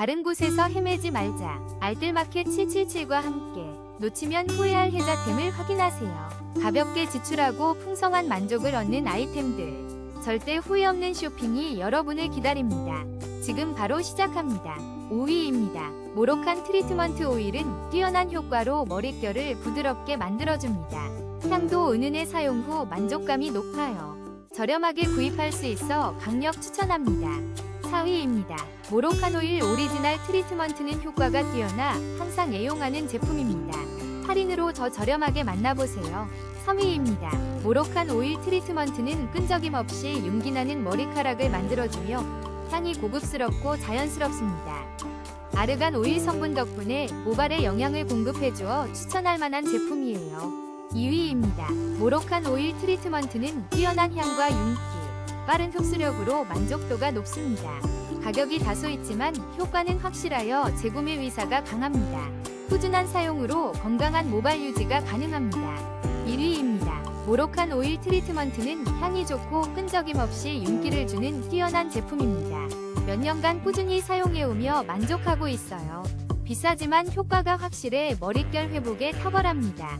다른 곳에서 헤매지 말자. 알뜰마켓 777과 함께 놓치면 후회할 혜자템을 확인하세요. 가볍게 지출하고 풍성한 만족을 얻는 아이템들. 절대 후회 없는 쇼핑이 여러분을 기다립니다. 지금 바로 시작합니다. 5위입니다. 모로칸 트리트먼트 오일은 뛰어난 효과로 머릿결을 부드럽게 만들어줍니다. 향도 은은해 사용 후 만족감이 높아요. 저렴하게 구입할 수 있어 강력 추천합니다. 4위입니다. 모로칸 오일 오리지널 트리트먼트는 효과가 뛰어나 항상 애용하는 제품입니다. 할인으로 더 저렴하게 만나보세요. 3위입니다. 모로칸 오일 트리트먼트는 끈적임 없이 윤기나는 머리카락을 만들어주며 향이 고급스럽고 자연스럽습니다. 아르간 오일 성분 덕분에 모발에 영양을 공급해주어 추천할 만한 제품이에요. 2위입니다. 모로칸 오일 트리트먼트는 뛰어난 향과 윤기, 빠른 흡수력으로 만족도가 높습니다. 가격이 다소 있지만 효과는 확실하여 재구매 의사가 강합니다. 꾸준한 사용으로 건강한 모발 유지가 가능합니다. 1위입니다. 모로칸 오일 트리트먼트는 향이 좋고 끈적임 없이 윤기를 주는 뛰어난 제품입니다. 몇 년간 꾸준히 사용해오며 만족하고 있어요. 비싸지만 효과가 확실해 머릿결 회복에 탁월합니다.